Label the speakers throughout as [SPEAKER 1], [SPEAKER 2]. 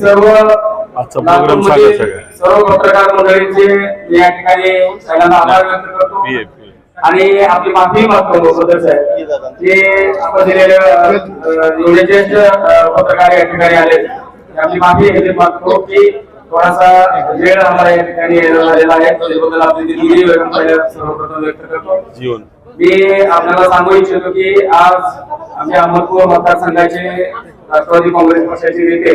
[SPEAKER 1] सर्व. सर्व पत्रकार मंडळींचे या ठिकाणी सगळ्यांना आभार व्यक्त करतो. आणि आपली माफी मागतो सदर साहेब. जे आपण दिलेले एवढे ज्येष्ठ पत्रकार या ठिकाणी आले आपली माफी हे मागतो की थोडासा वेळ आम्हाला या ठिकाणी झालेला आहे. त्याबद्दल आपली सर्वप्रथम व्यक्त करतो. मी आपल्याला सांगू इच्छितो की आज आमच्या अहमदपूर मतदारसंघाचे राष्ट्रवादी काँग्रेस पक्षाचे नेते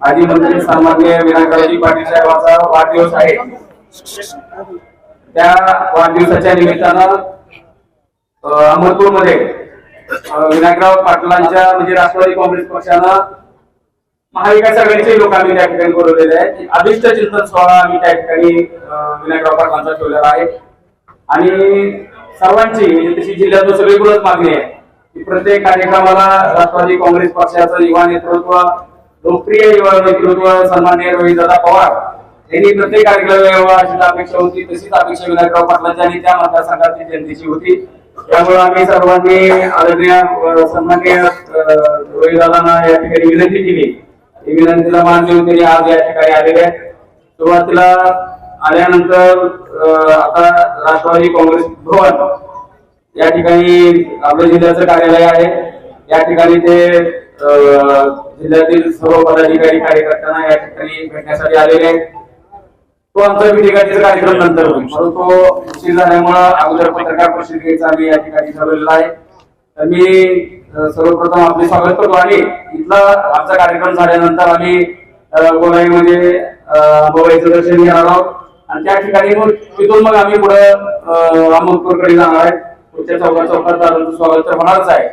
[SPEAKER 1] माजी मंत्री सामान्य विनायकरावजी पाटील साहेबांचा वाढदिवस आहे. त्या वाढदिवसाच्या निमित्तानं अहमदपूरमध्ये विनायकराव पाटलांच्या म्हणजे राष्ट्रवादी काँग्रेस पक्षानं महाविकास आघाडीचे लोक आम्ही त्या ठिकाणी बोलवलेले आहेत. अभिष्ट चिंतन सोहळा आम्ही त्या ठिकाणी विनायकराव पाटलांचा ठेवलेला आहे. आणि सर्वांची म्हणजे तशी जिल्ह्यातून सगळीकडूनच मागणी आहे. की प्रत्येक कार्यक्रमाला राष्ट्रवादी काँग्रेस पक्षाचं युवा नेतृत्व लोकप्रिय युवा नेतृत्व सन्माननीय रोहितदादा पवार यांनी प्रत्येक कार्यक्रम अशी अपेक्षा होती तशीच अपेक्षा विनायकराव पाटलांच्या आणि त्या मतदारसंघाची जनतेची होती. त्यामुळे आम्ही सर्वांनी आदरणीय अं, सन्माननीय अं, रोहितदादांना या ठिकाणी विनंती केली. विनंतीला मान देऊन त्यांनी आज या ठिकाणी आलेले आहेत. सुरुवातीला आल्यानंतर अं, आता राष्ट्रवादी काँग्रेस भवन या ठिकाणी आपल्या जिल्ह्याचं कार्यालय आहे. या ठिकाणी ते अं, जिल्ह्यातील सर्व पदाधिकारी कार्यकर्त्यांना या ठिकाणी भेटण्यासाठी आलेले आहेत. तो आमचा विधिगाठीचा कार्यक्रम नंतर होईल. परंतु तो उशीर झाल्यामुळं अगोदर पत्रकार परिषदेचा आम्ही या ठिकाणी ठरवलेला आहे. तर मी सर्वप्रथम आपले स्वागत करतो आणि इथला आमचा कार्यक्रम झाल्यानंतर आम्ही गोलाईमध्ये अं, अंबाबाईचं दर्शन घेणार आहोत. आणि त्या ठिकाणी मग तिथून मग आम्ही पुढे अहमदपूरकडे जाणार आहे. पुढच्या चौकात चौकात दादांचं स्वागत तर होणारच आहे.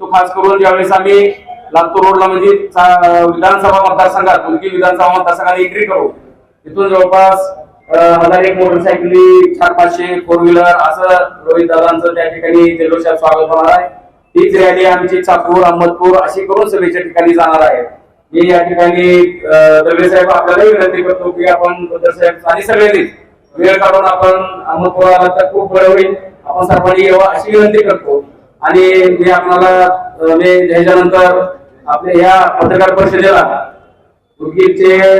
[SPEAKER 1] तो खास करून ज्यावेळेस आम्ही लातूर रोडला म्हणजे विधानसभा मतदारसंघात मुलगी विधानसभा मतदारसंघात एंट्री करू तिथून जवळपास हजार एक मोटरसायकली चार पाचशे फोर व्हीलर असं रोहित दादांचं त्या ठिकाणी जल्लोषात स्वागत होणार आहे. तीच रॅली आमची चाकूर अहमदपूर अशी करून सभेच्या ठिकाणी जाणार आहे. मी या ठिकाणी अं, साहेब आपल्यालाही विनंती करतो की आपण बद्दल साहेब आणि सगळ्यांनीच वेळ काढून आपण अहमदपूर तर खूप बरं होईल. आपण सर्वांनी यावं अशी विनंती करतो. आणि मी आपणाला मी ह्याच्यानंतर आपल्या या पत्रकार परिषदेला उदगीरचे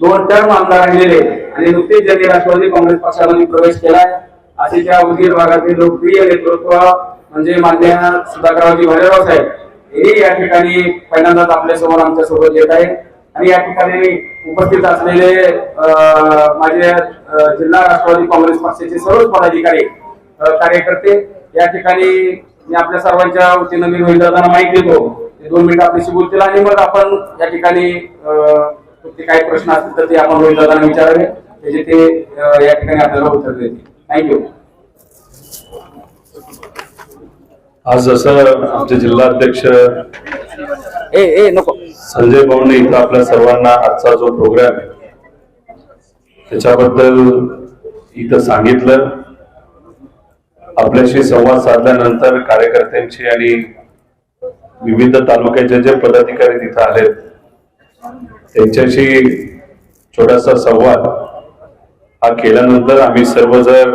[SPEAKER 1] दोन टर्म आमदार राहिलेले आणि नुकतेच ज्यांनी राष्ट्रवादी काँग्रेस पक्षामध्ये प्रवेश केलाय असे त्या उदगीर भागातील लोकप्रिय नेतृत्व म्हणजे मान्य सुधाकररावजी भालेराव साहेब हे या ठिकाणी पहिल्यांदाच आपल्यासमोर आमच्यासोबत येत आहे. आणि या ठिकाणी उपस्थित असलेले माझे जिल्हा राष्ट्रवादी काँग्रेस पक्षाचे सर्वच पदाधिकारी कार्यकर्ते या ठिकाणी मी आपल्या सर्वांच्या वतीनं मी रोहितदादांना माहिती देतो. ते दोन मिनिटं आपल्याशी बोलतील आणि मग आपण या ठिकाणी अं, ते काही प्रश्न असतील तर ते आपण रोहितदादांना विचारावे. त्याचे ते या ठिकाणी आपल्याला उत्तर देतील. थँक्यू
[SPEAKER 2] आज जसं आमचे जिल्हाध्यक्ष
[SPEAKER 1] ए ए नको.
[SPEAKER 2] संजय भाऊने इथं आपल्या सर्वांना आजचा जो प्रोग्राम आहे त्याच्याबद्दल इथं सांगितलं. आपल्याशी संवाद साधल्यानंतर कार्यकर्त्यांची आणि विविध तालुक्याचे जे पदाधिकारी तिथं आलेत त्यांच्याशी छोटासा संवाद हा केल्यानंतर आम्ही सर्व जर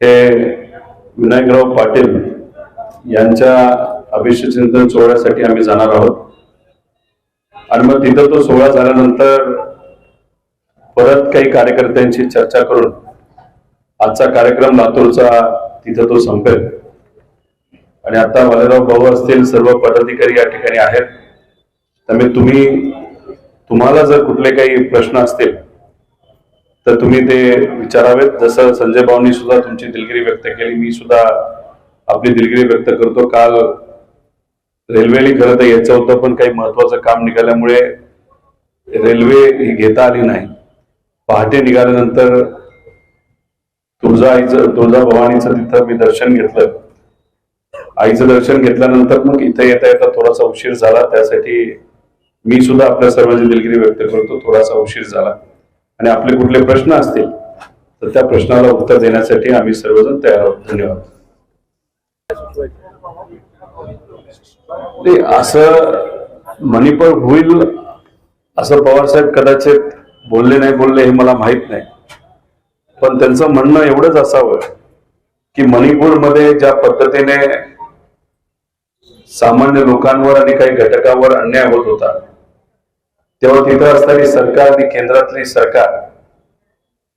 [SPEAKER 2] हे विनायकराव पाटील यांच्या अभिषेक चिंतन सोहळ्यासाठी आम्ही जाणार आहोत. आणि मग तिथं तो सोहळा झाल्यानंतर परत काही कार्यकर्त्यांची चर्चा करून आजचा कार्यक्रम लातूरचा तिथं तो संपेल. आणि आता वालेराव भाऊ असतील सर्व पदाधिकारी या ठिकाणी आहेत. त्यामुळे तुम्ही तुम्हाला जर कुठले काही प्रश्न असतील तर तुम्ही ते विचारावेत. जसं संजय भाऊनी सुद्धा तुमची दिलगिरी व्यक्त केली मी सुद्धा आपली दिलगिरी व्यक्त करतो. काल रेल्वेने खरं तर यायचं होतं पण काही महत्वाचं काम निघाल्यामुळे रेल्वे ही घेता आली नाही. पहाटे निघाल्यानंतर तुळजा आईचं तुळजा भवानीचं तिथं मी दर्शन घेतलं. आईचं दर्शन घेतल्यानंतर मग इथं येता येता थोडासा उशीर झाला. त्यासाठी मी सुद्धा आपल्या सर्वांची दिलगिरी व्यक्त करतो. थोडासा उशीर झाला. आणि आपले कुठले प्रश्न असतील तर त्या प्रश्नाला उत्तर देण्यासाठी आम्ही सर्वजण तयार आहोत. धन्यवाद. नाही, असं मणिपूर होईल असं पवार साहेब कदाचित बोलले नाही बोलले हे मला माहीत नाही. पण त्यांचं म्हणणं एवढंच असावं की मणिपूरमध्ये ज्या पद्धतीने सामान्य लोकांवर आणि काही घटकांवर अन्याय होत होता तेव्हा तिथं असणारी सरकार आणि केंद्रातली सरकार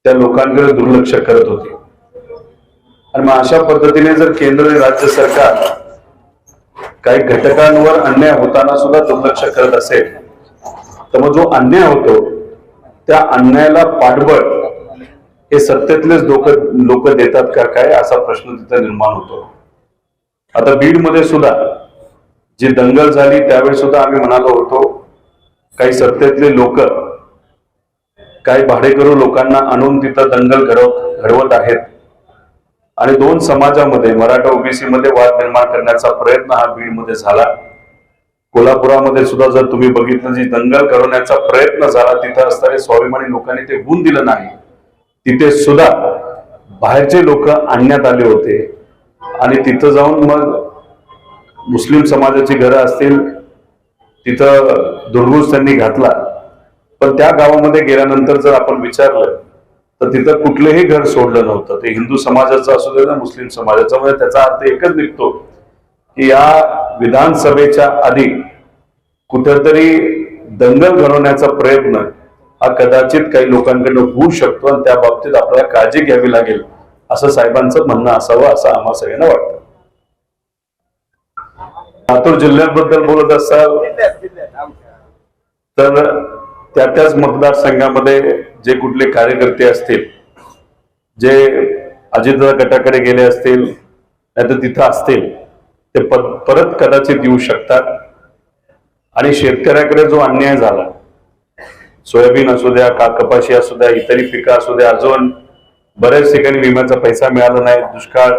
[SPEAKER 2] त्या लोकांकडे दुर्लक्ष करत होती. आणि मग अशा पद्धतीने जर केंद्र आणि राज्य सरकार काही घटकांवर अन्याय होताना सुद्धा दुर्लक्ष करत असेल तर मग जो अन्याय होतो त्या अन्यायाला पाठबळ हे सत्तेतलेच लोक लोक देतात का काय असा प्रश्न तिथे निर्माण होतो. आता बीडमध्ये सुद्धा जी दंगल झाली त्यावेळी सुद्धा आम्ही म्हणालो होतो काही सत्तेतले लोक काही भाडेकरू लोकांना आणून तिथं दंगल घडवत घडवत आहेत. आणि दोन समाजामध्ये मराठा ओबीसी मध्ये वाद निर्माण करण्याचा प्रयत्न हा बीडमध्ये झाला. कोल्हापुरामध्ये सुद्धा जर तुम्ही बघितलं जी दंगल करवण्याचा प्रयत्न झाला तिथं असणारे स्वाभिमानी लोकांनी ते होऊन दिलं नाही. तिथे सुद्धा बाहेरचे लोक आणण्यात आले होते. आणि तिथं जाऊन मग मुस्लिम समाजाची घरं असतील तिथं दुर्गुस त्यांनी घातला. पण त्या गावामध्ये गेल्यानंतर जर आपण विचारलं तर तिथं कुठलंही घर सोडलं नव्हतं. ते हिंदू समाजाचं असू दे ना मुस्लिम समाजाचं म्हणजे त्याचा अर्थ एकच निघतो की या विधानसभेच्या आधी कुठेतरी दंगल घडवण्याचा प्रयत्न हा कदाचित काही लोकांकडनं होऊ शकतो आणि त्या बाबतीत आपल्याला काळजी घ्यावी लागेल असं साहेबांचं म्हणणं असावं असं आम्हा सगळ्यांना वाटतं. लातूर जिल्ह्याबद्दल बोलत असाल तर त्या त्याच मतदारसंघामध्ये जे कुठले कार्यकर्ते असतील जे अजितदादा गटाकडे गेले असतील नाहीतर तिथं असतील ते परत कदाचित येऊ शकतात. आणि शेतकऱ्याकडे जो अन्याय झाला सोयाबीन असू द्या का कपाशी असू द्या इतरही पिकं असू द्या अजून बऱ्याच ठिकाणी विम्याचा पैसा मिळाला नाही दुष्काळ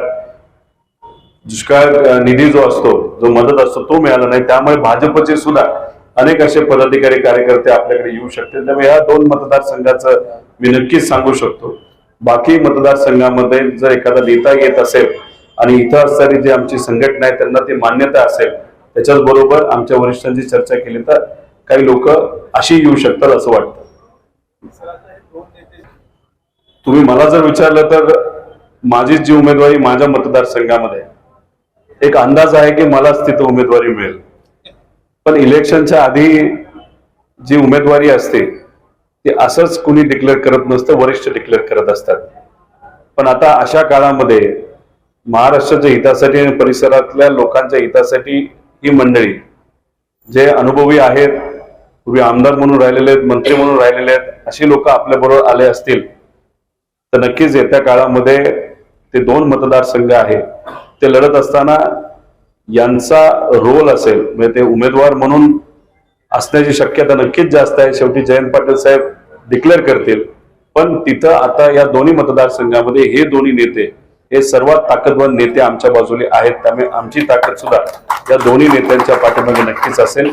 [SPEAKER 2] दुष्काळ निधी जो असतो जो मदत असतो तो मिळाला नाही. त्यामुळे भाजपचे सुद्धा अनेक असे पदाधिकारी कार्यकर्ते आपल्याकडे येऊ शकतील त्यामुळे ह्या दोन मतदारसंघाचं मी नक्कीच सांगू शकतो. बाकी मतदारसंघामध्ये जर एखादा नेता येत असेल आणि इथं असणारी जी आमची संघटना आहे त्यांना ती मान्यता असेल त्याच्याच बरोबर आमच्या वरिष्ठांची चर्चा केली तर काही लोक अशी येऊ शकतात असं वाटतं. तुम्ही मला जर विचारलं तर माझी जी उमेदवारी माझ्या मतदारसंघामध्ये आहे, एक अंदाज आहे की मलाच तिथं उमेदवारी मिळेल. पण इलेक्शनच्या आधी जी उमेदवारी असते ती असंच कुणी डिक्लेअर करत नसतं वरिष्ठ डिक्लेअर करत असतात. पण आता अशा काळामध्ये महाराष्ट्राच्या हितासाठी आणि परिसरातल्या लोकांच्या हितासाठी ही मंडळी जे अनुभवी आहेत पूर्वी आमदार म्हणून राहिलेले आहेत मंत्री म्हणून राहिलेले आहेत अशी लोक आपल्या बरोबर आले असतील तर नक्कीच येत्या काळामध्ये ते दोन मतदारसंघ आहे ते लढत असताना यांचा रोल असेल म्हणजे ते उमेदवार म्हणून असण्याची शक्यता नक्कीच जास्त आहे. शेवटी जयंत पाटील साहेब डिक्लेअर करतील. पण तिथं आता या दोन्ही मतदारसंघामध्ये हे दोन्ही नेते हे सर्वात ताकदवान नेते आमच्या बाजूने आहेत. त्यामुळे आमची ताकद सुद्धा या दोन्ही नेत्यांच्या पाठीमागे नक्कीच असेल.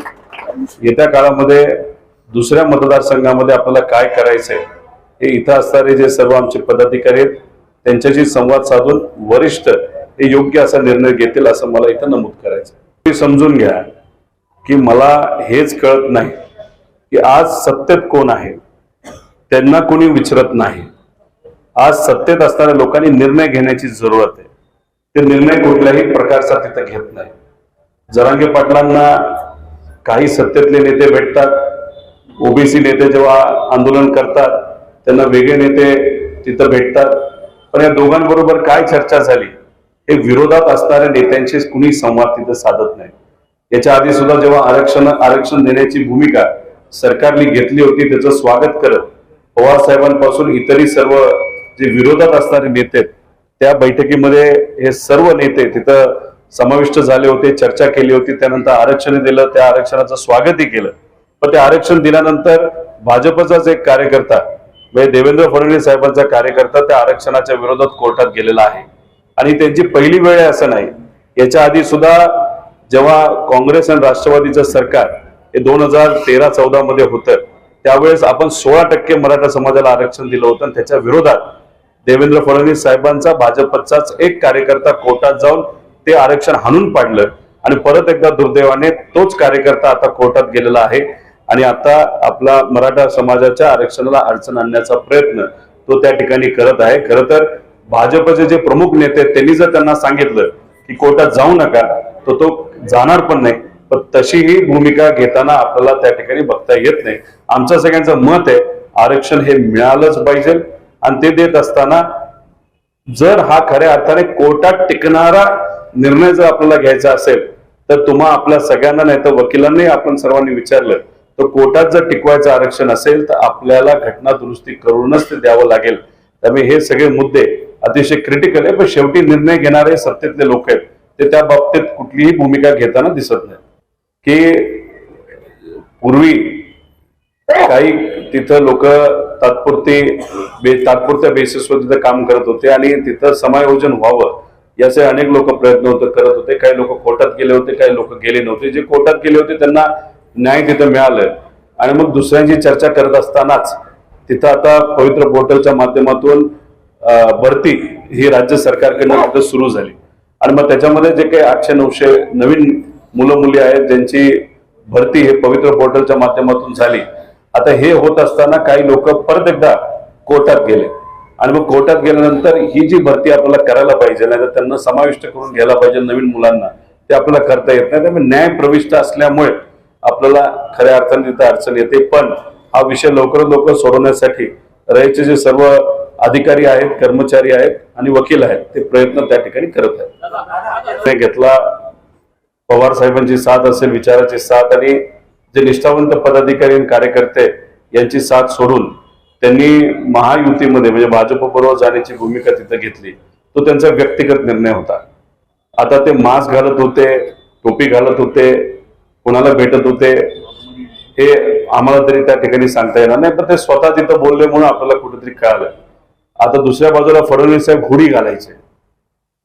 [SPEAKER 2] येत्या काळामध्ये दुसऱ्या मतदारसंघामध्ये आपल्याला काय करायचंय हे इथं असणारे जे सर्व आमचे पदाधिकारी आहेत त्यांच्याशी संवाद साधून वरिष्ठ ते योग्य असा निर्णय घेतील असं मला इथं नमूद करायचं ते समजून घ्या की मला हेच कळत नाही की आज सत्तेत कोण आहे. त्यांना कोणी विचारत नाही. आज सत्तेत असणाऱ्या लोकांनी निर्णय घेण्याची जरूरत आहे. ते निर्णय कुठल्याही प्रकारचा तिथं घेत नाही. जरांगे पाटलांना काही सत्तेतले नेते भेटतात. ओबीसी नेते जेव्हा आंदोलन करतात त्यांना वेगळे नेते तिथं भेटतात. पण या दोघांबरोबर काय चर्चा झाली? हे विरोधात असणाऱ्या नेत्यांशी कुणी संवाद तिथं साधत नाही. याच्या आधी सुद्धा जेव्हा आरक्षण आरक्षण देण्याची भूमिका सरकारने घेतली होती त्याचं स्वागत करत पवार साहेबांपासून इतरही सर्व जे विरोधात असणारे नेते त्या बैठकीमध्ये हे सर्व नेते तिथं समाविष्ट झाले होते चर्चा केली होती त्यानंतर आरक्षण दिलं त्या आरक्षणाचं स्वागतही केलं. पण ते आरक्षण दिल्यानंतर भाजपचाच एक कार्यकर्ता म्हणजे देवेंद्र फडणवीस साहेबांचा कार्यकर्ता त्या आरक्षणाच्या विरोधात कोर्टात गेलेला आहे. आणि त्यांची पहिली वेळ आहे असं नाही. याच्या आधी सुद्धा जेव्हा काँग्रेस आणि राष्ट्रवादीचं सरकार हे दोन हजार तेरा चौदा मध्ये होतं त्यावेळेस आपण सोळा टक्के मराठा समाजाला आरक्षण दिलं होतं आणि त्याच्या विरोधात देवेंद्र फडणवीस साहेबांचा भाजपचाच एक कार्यकर्ता कोर्टात जाऊन ते आरक्षण हाणून पाडलं आणि परत एकदा दुर्दैवाने तोच कार्यकर्ता आता कोर्टात गेलेला आहे आणि आता आपला मराठा समाजाच्या आरक्षणाला अडचण आणण्याचा प्रयत्न तो त्या ठिकाणी करत आहे. खरं तर भाजपचे जे प्रमुख नेते त्यांनी जर त्यांना सांगितलं की कोर्टात जाऊ नका तर तो जाणार पण नाही. पण तशी ही भूमिका घेताना आपल्याला त्या ठिकाणी बघता येत नाही. आमचं सगळ्यांचं मत आहे आरक्षण हे मिळालंच पाहिजे. आणि ते देत असताना जर हा खऱ्या अर्थाने कोर्टात टिकणारा निर्णय जर आपल्याला घ्यायचा असेल तर तुम्हा आपल्या सगळ्यांना नाही तर वकिलांनाही आपण सर्वांनी विचारलं तर कोर्टात जर टिकवायचं आरक्षण असेल तर आपल्याला घटना दुरुस्ती करूनच ते द्यावं लागेल. त्यामुळे हे सगळे मुद्दे अतिशय क्रिटिकल आहे पण शेवटी निर्णय घेणारे सत्तेतले लोक आहेत. ते त्या बाबतीत कुठलीही भूमिका घेताना दिसत नाही की पूर्वी काही तिथं लोक तात्पुरती बे तात्पुरत्या बेसिसवर तिथं काम करत होते आणि तिथं समायोजन व्हावं याचे अनेक लोक प्रयत्न होते करत होते. काही लोक कोर्टात गेले होते काही लोक गेले नव्हते. जे कोर्टात गेले होते त्यांना न्याय तिथं मिळालं. आणि मग दुसऱ्यांची चर्चा करत असतानाच तिथं आता पवित्र पोर्टलच्या माध्यमातून भरती ही राज्य सरकारकडनं तिथं सुरू झाली. आणि मग त्याच्यामध्ये जे काही आठशे नऊशे नवीन मुलं मुली आहेत ज्यांची भरती हे पवित्र पोर्टलच्या माध्यमातून झाली. आता हे होत असताना काही लोक परत एकदा कोर्टात गेले. आणि मग कोर्टात गेल्यानंतर ही जी भरती आपल्याला करायला पाहिजे नाही तर त्यांना समाविष्ट करून घ्यायला पाहिजे नवीन मुलांना ते आपल्याला करता येत नाही. त्यामुळे न्याय प्रविष्ट असल्यामुळे आपल्याला खऱ्या अर्थाने तिथं अडचण येते. पण हा विषय लवकरात लवकर सोडवण्यासाठी रयचे जे सर्व अधिकारी आहेत कर्मचारी आहेत आणि वकील आहेत ते प्रयत्न त्या ठिकाणी करत आहेत. ते घेतला पवार साहेबांची साथ असेल विचाराची साथ आणि जे निष्ठावंत पदाधिकारी आणि कार्यकर्ते यांची साथ सोडून त्यांनी महायुतीमध्ये म्हणजे भाजप बरोबर जाण्याची भूमिका तिथं घेतली. तो त्यांचा व्यक्तिगत निर्णय होता. आता ते मास्क घालत होते टोपी घालत होते कोणाला भेटत होते हे आम्हाला तरी त्या ठिकाणी सांगता येणार नाही. पण ते स्वतः तिथं बोलले म्हणून आपल्याला कुठेतरी कळालं. आता दुसऱ्या बाजूला फडणवीस साहेब हुडी घालायचे.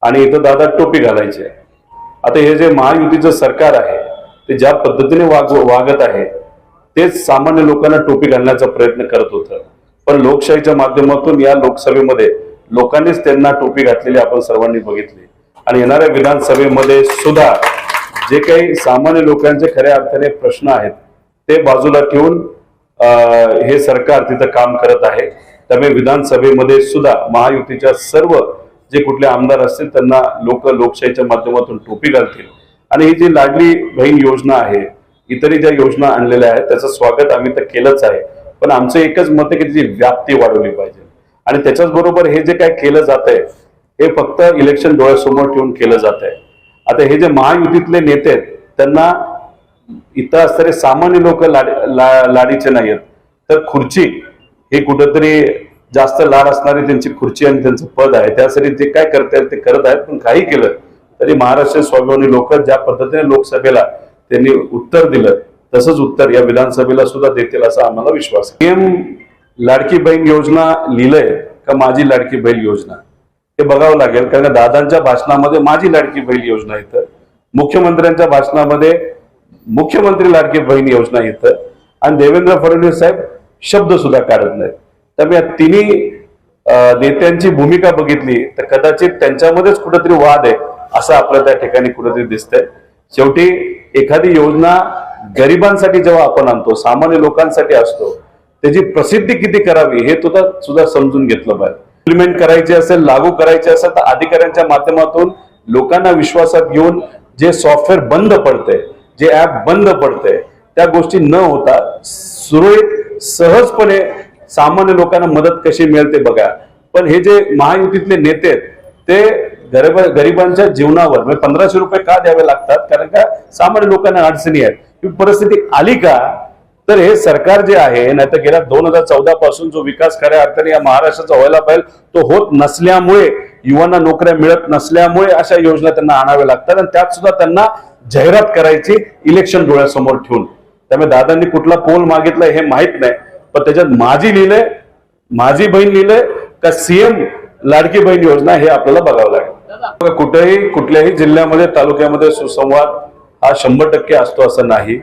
[SPEAKER 2] आणि इथं दादा टोपी घालायचे. आता हे जे महायुतीचं सरकार आहे ते ज्या पद्धतीने वाग वागत आहे तेच सामान्य लोकांना टोपी घालण्याचा प्रयत्न करत होतं. पण लोकशाहीच्या माध्यमातून या लोकसभेमध्ये लोकांनीच त्यांना टोपी घातलेली आपण सर्वांनी बघितली. आणि येणाऱ्या विधानसभेमध्ये सुद्धा जे काही सामान्य लोकांचे खऱ्या अर्थाने प्रश्न आहेत ते बाजूला ठेवून हे सरकार तिथं काम करत आहे. त्यामुळे विधानसभेमध्ये सुद्धा महायुतीच्या सर्व जे कुठले आमदार असतील त्यांना लोक लोकशाहीच्या माध्यमातून टोपी घालतील. आणि ही जी लाडली बहीण योजना आहे इतरही ज्या योजना आणलेल्या आहेत त्याचं स्वागत आम्ही तर केलंच आहे. पण आमचं एकच मत आहे की त्याची व्याप्ती वाढवली पाहिजे. आणि त्याच्याच बरोबर हे जे काय केलं जात आहे हे फक्त इलेक्शन डोळ्यासमोर ठेवून केलं जात आहे. आता हे जे महायुतीतले नेते आहेत त्यांना इतर असणारे सामान्य लोक लाडीचे नाही आहेत तर खुर्ची हे कुठंतरी जास्त लाड असणारी त्यांची खुर्ची आणि त्यांचं पद आहे. त्यासाठी ते काय करतायत ते करत आहेत पण काही केलं तरी महाराष्ट्र स्वाभिमानी लोक ज्या पद्धतीने लोकसभेला त्यांनी उत्तर दिलं तसंच उत्तर या विधानसभेला सुद्धा देतील असा आम्हाला विश्वास आहे. पीएम लाडकी बहीण योजना लिहिलंय का माझी लाडकी बहीण योजना? हे बघावं लागेल कारण का दादांच्या भाषणामध्ये माझी लाडकी बहीण योजना येतं मुख्यमंत्र्यांच्या भाषणामध्ये मुख्यमंत्री लाडकी बहीण योजना येतं आणि देवेंद्र फडणवीस साहेब शब्द सुद्धा काढत नाहीत. त्यामुळे या तिन्ही नेत्यांची भूमिका बघितली तर कदाचित त्यांच्यामध्येच कुठेतरी वाद आहे असं आपल्याला त्या ठिकाणी कुठेतरी दिसतंय. शेवटी एखादी योजना गरिबांसाठी जेव्हा आपण आणतो सामान्य लोकांसाठी असतो त्याची प्रसिद्धी किती करावी हे सुद्धा सुद्धा समजून घेतलं पाहिजे. इम्प्लिमेंट करायची असेल लागू करायचे असेल तर अधिकाऱ्यांच्या माध्यमातून लोकांना विश्वासात घेऊन जे सॉफ्टवेअर बंद पडते जे ऍप बंद पडते त्या गोष्टी न होता सुरळीत सहजपणे सामान्य लोकांना मदत कशी मिळेल ते बघा. पण हे जे महायुतीतले नेते आहेत ते गरीब गरिबांच्या जीवनावर म्हणजे पंधराशे रुपये का द्यावे लागतात? कारण का सामान्य लोकांना अडचणी आहेत. ही परिस्थिती आली का? तर हे सरकार जे आहे नाही तर गेल्या दोन हजार चौदा पासून जो विकास खऱ्या अर्थाने या महाराष्ट्राचा व्हायला पाहिजे तो होत नसल्यामुळे युवांना नोकऱ्या मिळत नसल्यामुळे अशा योजना त्यांना आणाव्या लागतात आणि त्यात सुद्धा त्यांना जाहिरात करायची इलेक्शन डोळ्यासमोर ठेवून. त्यामुळे दादांनी कुठला पोल मागितलाय हे माहीत नाही. पण त्याच्यात माझी लिहिलंय माझी बहीण लिहिलंय का सीएम लाडकी बहीण योजना हे आपल्याला बघावं लागेल. कुठेही कुठल्याही जिल्ह्यामध्ये तालुक्यामध्ये सुसंवाद हा शंभर टक्के असतो असं नाही.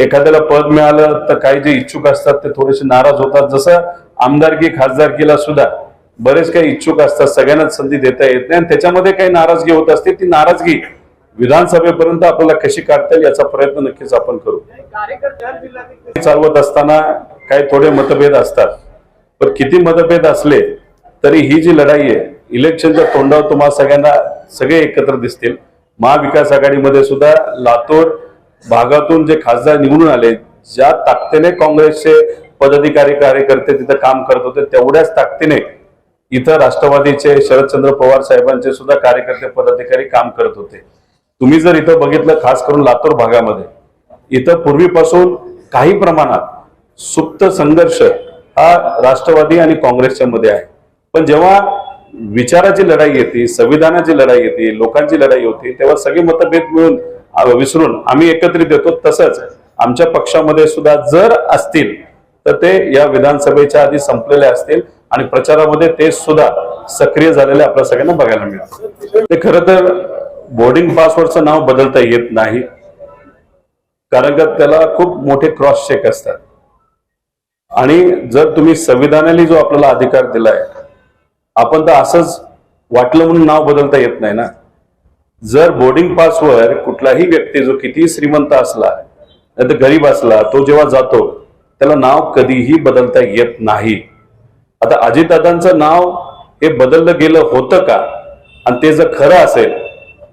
[SPEAKER 2] एखाद्याला पद मिळालं तर काही जे इच्छुक असतात ते थोडेसे नाराज होतात. जसं आमदारकी खासदारकीला सुद्धा बरेच काही इच्छुक असतात. सगळ्यांनाच संधी देता येत नाही आणि त्याच्यामध्ये काही नाराजगी होत असते. ती नाराजगी विधानसभेपर्यंत आपल्याला कशी काढता येईल याचा प्रयत्न नक्कीच आपण करू. चालवत असताना काही थोडे मतभेद असतात. पण किती मतभेद असले तरी ही जी लढाई आहे इलेक्शनच्या तोंडावर तुम्हाला सगळ्यांना सगळे एकत्र दिसतील. महाविकास आघाडीमध्ये सुद्धा लातूर भागातून जे खासदार निवडून आले ज्या ताकदीने काँग्रेसचे पदाधिकारी कार्यकर्ते तिथं काम करत होते तेवढ्याच ताकदीने इथं राष्ट्रवादीचे शरदचंद्र पवार साहेबांचे सुद्धा कार्यकर्ते पदाधिकारी काम करत होते. तुम्ही जर इथं बघितलं खास करून लातूर भागामध्ये इथं पूर्वीपासून काही प्रमाणात सुप्त संघर्ष हा राष्ट्रवादी आणि काँग्रेसच्या मध्ये आहे. पण जेव्हा विचाराची लढाई येते संविधानाची लढाई येते लोकांची लढाई होती तेव्हा सगळे मतभेद मिळून विसरून आम्ही एकत्रित येतो. तसंच आमच्या पक्षामध्ये सुद्धा जर असतील तर ते या विधानसभेच्या आधी संपलेले असतील आणि प्रचारामध्ये ते सुद्धा सक्रिय झालेले आपल्या सगळ्यांना बघायला मिळतं ते खरं तर बोर्डिंग पासवरचं नाव बदलता येत नाही. कारण का त्याला खूप मोठे क्रॉस चेक असतात. आणि जर तुम्ही संविधानाने जो आपल्याला अधिकार दिलाय आपण तर असंच वाटलं म्हणून नाव बदलता येत नाही ना? जर बोर्डिंग पासवर कुठलाही व्यक्ती जो कितीही श्रीमंत असला नाही तर गरीब असला तो जेव्हा जातो त्याला नाव कधीही बदलता येत नाही. आता अजितदादांचं नाव हे बदललं गेलं होतं का? आणि ते जर खरं असेल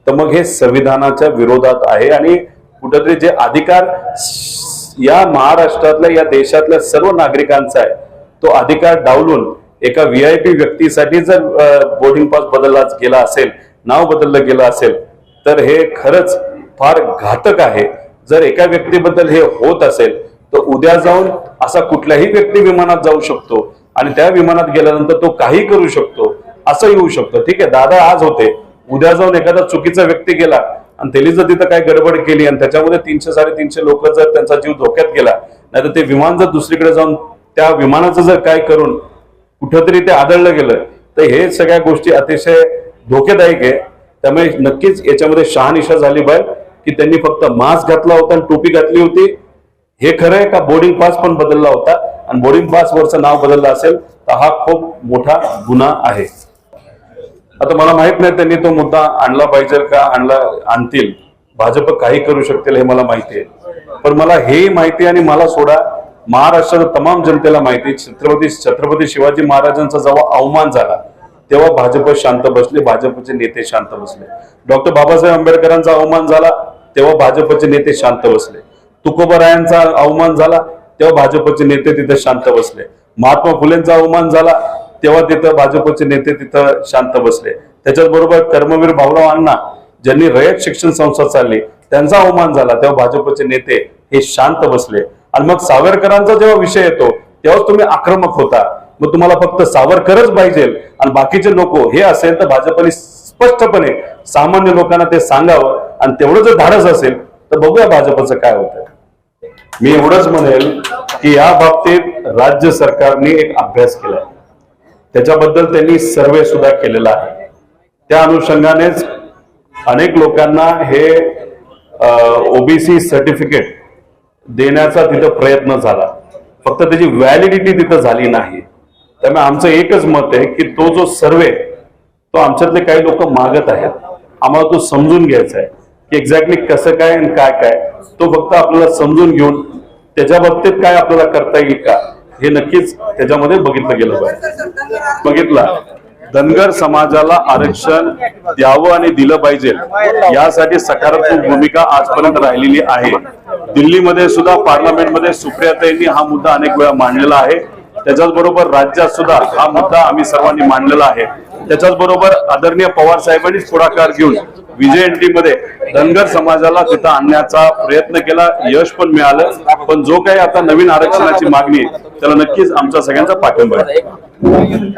[SPEAKER 2] तर मग हे संविधानाच्या विरोधात आहे आणि कुठेतरी जे अधिकार या महाराष्ट्रातल्या या देशातल्या सर्व नागरिकांचा आहे तो अधिकार डावलून एका व्ही आय पी व्यक्तीसाठी जर बोर्डिंग पास बदलला गेला असेल नाव बदललं गेलं असेल तर हे खरंच फार घातक आहे. जर एका व्यक्तीबद्दल हे होत असेल तर उद्या जाऊन असा कुठलाही व्यक्ती विमानात जाऊ शकतो आणि त्या विमानात गेल्यानंतर तो काही करू शकतो असं येऊ शकतो. ठीक आहे दादा आज होते. उद्या जाऊन एखादा चुकीचा व्यक्ती गेला आणि त्याने जर तिथं काय गडबड केली आणि त्याच्यामध्ये तीनशे साडेतीनशे लोक जर त्यांचा जीव धोक्यात गेला नाही तर ते विमान जर दुसरीकडे जाऊन त्या विमानाचं जर काय करून कुठंतरी ते आदळलं गेलं तर हे सगळ्या गोष्टी अतिशय धोकेदायक आहे. त्यामुळे नक्कीच याच्यामध्ये शहानिशा झाली पाहिजे की त्यांनी फक्त मास्क घातला होता आणि टोपी घातली होती. हे खरं आहे का? बोर्डिंग पास पण बदलला होता. आणि बोर्डिंग पास वरचं नाव बदललं असेल तर हा खूप मोठा गुन्हा आहे. आता मला माहीत नाही त्यांनी तो मुद्दा आणला पाहिजे का आणला आणतील. भाजप काही करू शकतील हे मला माहिती आहे. पण मला हे माहिती आणि मला सोडा महाराष्ट्राच्या तमाम जनतेला माहिती छत्रपती छत्रपती शिवाजी महाराजांचा जेव्हा अवमान झाला तेव्हा भाजप शांत बसले भाजपचे नेते शांत बसले. डॉक्टर बाबासाहेब आंबेडकरांचा अवमान झाला तेव्हा भाजपचे नेते शांत बसले. तुकोबरायांचा अवमान झाला तेव्हा भाजपचे नेते तिथे शांत बसले. महात्मा फुलेंचा अवमान झाला तेव्हा तिथं भाजपचे नेते तिथं शांत बसले. त्याच्याचबरोबर कर्मवीर भाऊराव अण्णा ज्यांनी रयत शिक्षण संस्था चालली त्यांचा अवमान झाला. तेव्हा भाजपचे नेते हे शांत बसले. आणि मग सावरकरांचा जेव्हा विषय येतो तेव्हा तुम्ही आक्रमक होता. मग तुम्हाला फक्त सावरकरच पाहिजे आणि बाकीचे लोक हे असेल तर भाजपने स्पष्टपणे सामान्य लोकांना ते सांगावं आणि तेवढं जर धाडस असेल तर बघूया भाजपचं काय होतं मी एवढंच म्हणेल की या बाबतीत राज्य सरकारने एक अभ्यास केलाय. त्याच्याबद्दल त्यांनी सर्वे सुद्धा केलेला आहे. त्या अनुषंगानेच अनेक लोकांना हे ओबीसी सर्टिफिकेट देण्याचा तिथं प्रयत्न झाला. फक्त त्याची व्हॅलिडिटी तिथं झाली नाही. त्यामुळे आमचं एकच मत आहे की तो जो सर्वे तो आमच्यातले काही लोक मागत आहेत. आम्हाला तो समजून घ्यायचा आहे की एक्झॅक्टली कसं काय आणि काय काय. तो फक्त आपल्याला समजून घेऊन त्याच्या बाबतीत काय आपल्याला करता येईल का हे नक्कीच त्याच्यामध्ये बघितलं गेलं पाहिजे. बघितला. धनगर समाजाला आरक्षण द्यावं आणि दिलं पाहिजे यासाठी सकारात्मक भूमिका आजपर्यंत राहिलेली आहे. दिल्लीमध्ये सुद्धा पार्लमेंटमध्ये सुप्रियाताईंनी हा मुद्दा अनेक वेळा मांडलेला आहे. त्याच्याच बरोबर राज्यात सुद्धा हा मुद्दा आम्ही सर्वांनी मांडलेला आहे. त्याच्याच बरोबर आदरणीय पवार साहेबांनीच पुढाकार घेऊन विजयमध्ये धनगर समाजाला तिथं आणण्याचा प्रयत्न केला. यश पण मिळालं. पण जो काही आता नवीन आरक्षणाची मागणी आहे, त्याला नक्कीच आमचा सगळ्यांचा पाठिंबा आहे.